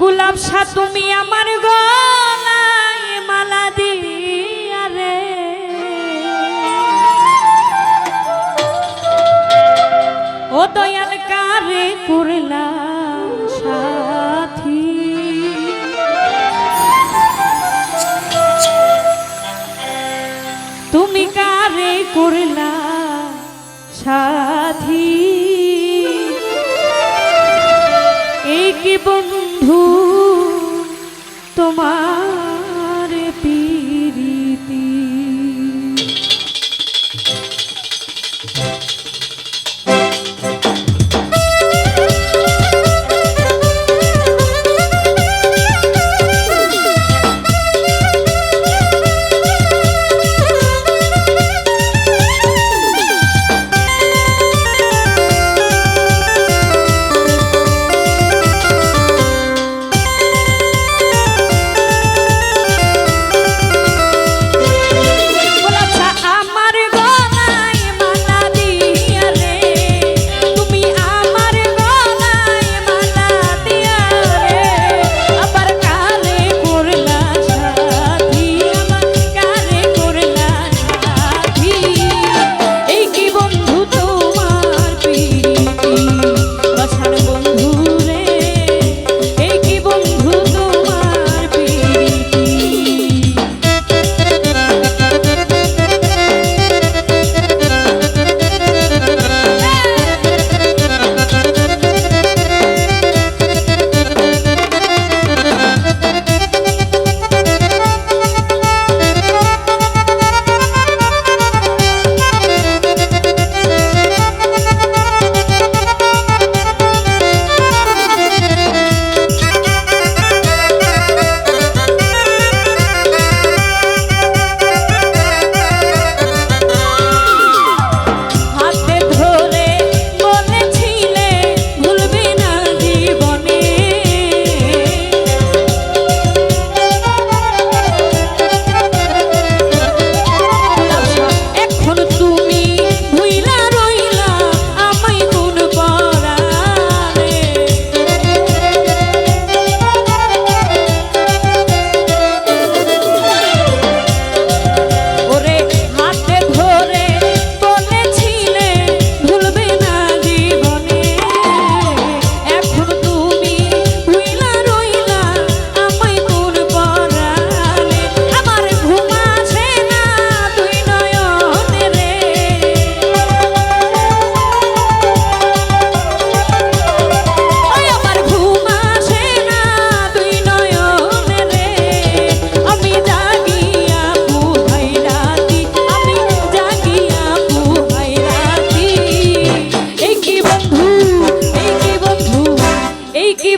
গুলাবসা তুমি আমার গলায় মালা দিয়া রে। ও দয়াল কারে করলা সাথী। তুমি কারে করলা সাথী। এই কি বন্ধু তোমার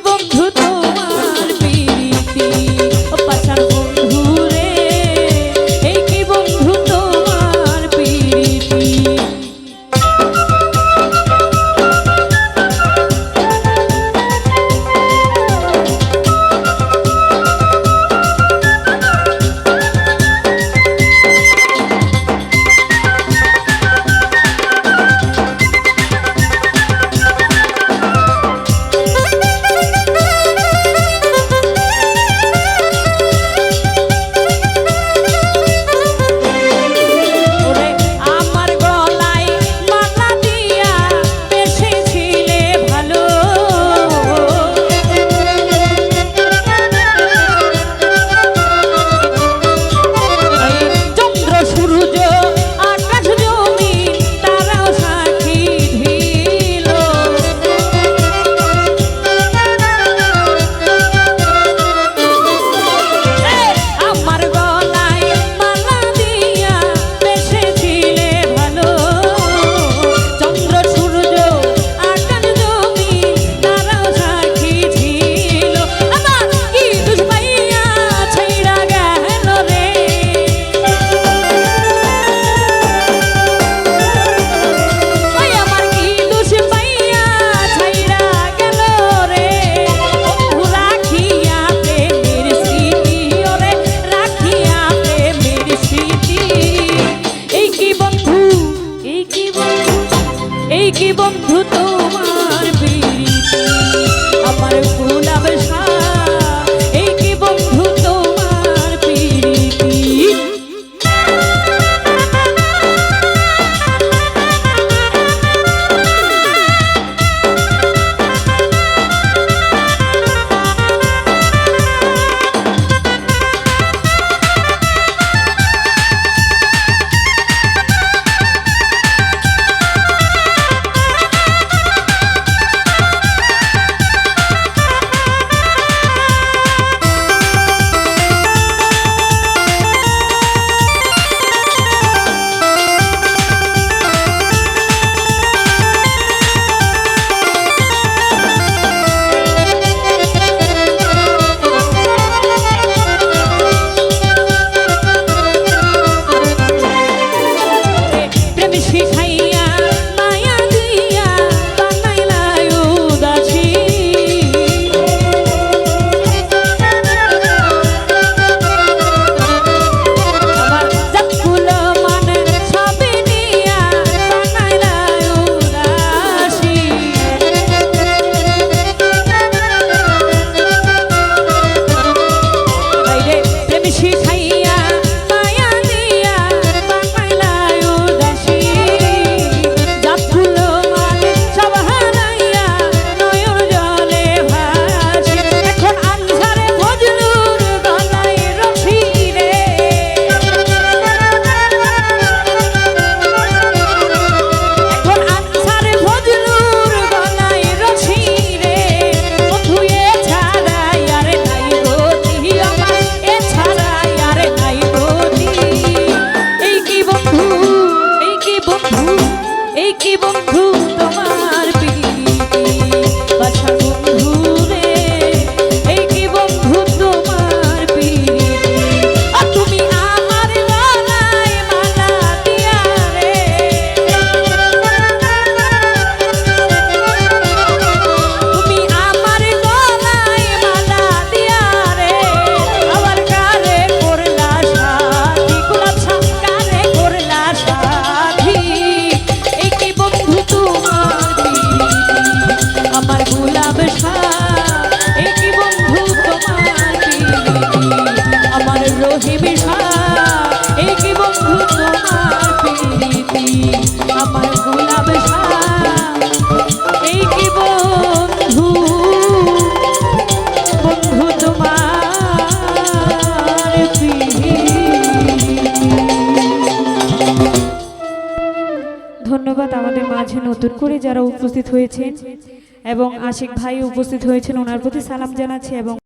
বন্ধু আমার কুলাবে সার নতুন করে যারা উপস্থিত হয়েছেন এবং আশিক ভাই উপস্থিত হয়েছেন, ওনার প্রতি সালাম জানাচ্ছি এবং